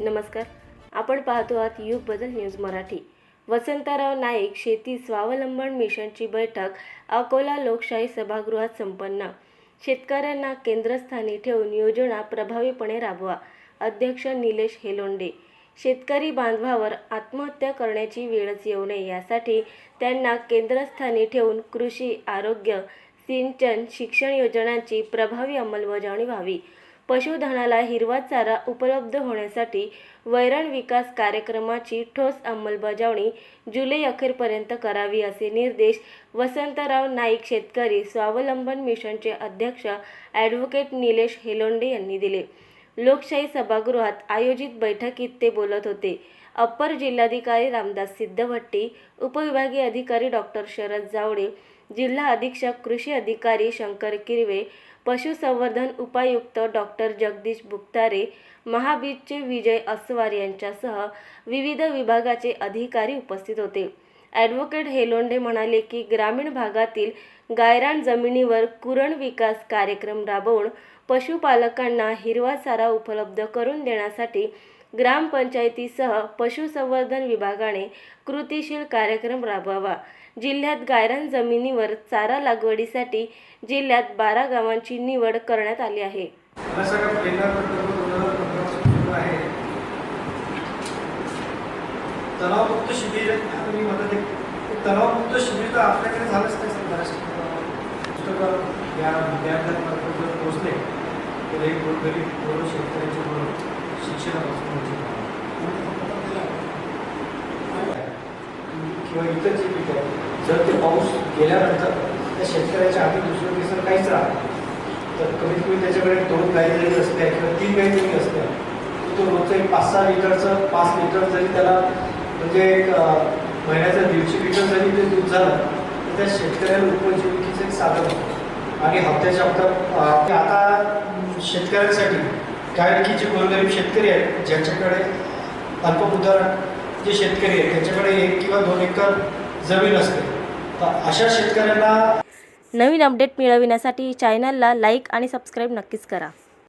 नमस्कार. आपण पाहतो आहात युग बदल न्यूज मराठी. वसंतराव नाईक शेती स्वावलंबन मिशनची बैठक अकोला लोकशाही सभागृहात संपन्न. शेतकऱ्यांना केंद्रस्थानी ठेवून योजना प्रभावीपणे राबवा अध्यक्ष निलेश हेलोंडे. शेतकरी बांधवावर आत्महत्या करण्याची वेळच येऊ नये यासाठी त्यांना केंद्रस्थानी ठेवून कृषी आरोग्य सिंचन शिक्षण योजनांची प्रभावी अंमलबजावणी व्हावी. पशुधनाला हिरवा चारा उपलब्ध होण्यासाठी वैरण विकास कार्यक्रमाची ठोस अंमलबजावणी जुलै अखेरपर्यंत करावी असे निर्देश वसंतराव नाईक शेतकरी स्वावलंबन मिशनचे अध्यक्ष ॲडव्होकेट निलेश हेलोंडे यांनी दिले. लोकशाही सभागृहात आयोजित बैठकीत ते बोलत होते. अप्पर जिल्हाधिकारी रामदास सिद्धभट्टी उपविभागीय अधिकारी डॉक्टर शरद जावडे जिल्हा अधीक्षक कृषी अधिकारी शंकर किरवे पशुसंवर्धन उपायुक्त डॉक्टर जगदीश बुक्तारे महाबीजचे विजय अस्वार यांच्यासह विविध विभागाचे अधिकारी उपस्थित होते. ॲडव्होकेट हेलोंडे म्हणाले की ग्रामीण भागातील गायरान जमिनीवर कुरण विकास कार्यक्रम राबवून पशुपालकांना हिरवा चारा उपलब्ध करून देण्यासाठी ग्रामपंचायतीसह पशुसंवर्धन विभागाने कृतीशील कार्यक्रम राबवावा. जिल्ह्यात गायरान जमिनीवर चारा लागवडीसाठी जिल्ह्यात बारा गावांची निवड करण्यात आली आहे. तलावमुक्त शिबिर आता म्हणत तलावमुक्त शिबिर तर आपल्याकडे झालंच नाही सर पुस्तकं या विद्यार्थ्यांमार्फत जर पोहोचले तर एक गोरगरीब पोरं शेतकऱ्यांचे शिक्षणापासून वंचित किंवा इतर जे पीक आहे जर ते पाऊस गेल्यानंतर त्या शेतकऱ्याच्या आधी दुसरं तिसरं काहीच राहत तर कमीत कमी त्याच्याकडे दोन गाई जरी असल्या किंवा तीन गाई जरी असल्या तर तो रोजचं एक पाच सहा लिटरचं पाच लिटर जरी त्याला म्हणजे एक महिन्याचं दीडशे लिटर जरी ते दूध झालं तर त्या शेतकऱ्याला उपजीविकेचं एक साधन होतं आणि हप्त्याच्या हप्ता ते आता शेतकऱ्यांसाठी कारण की जे गोरगरीब शेतकरी आहेत ज्यांच्याकडे अल्पभूधार जे शेतकरी आहेत त्यांच्याकडे एक किंवा दोन एकर जमीन असते. तर अशा शेतकऱ्यांना नवीन अपडेट मिळविण्यासाठी चॅनलला लाईक आणि सबस्क्राईब नक्कीच करा.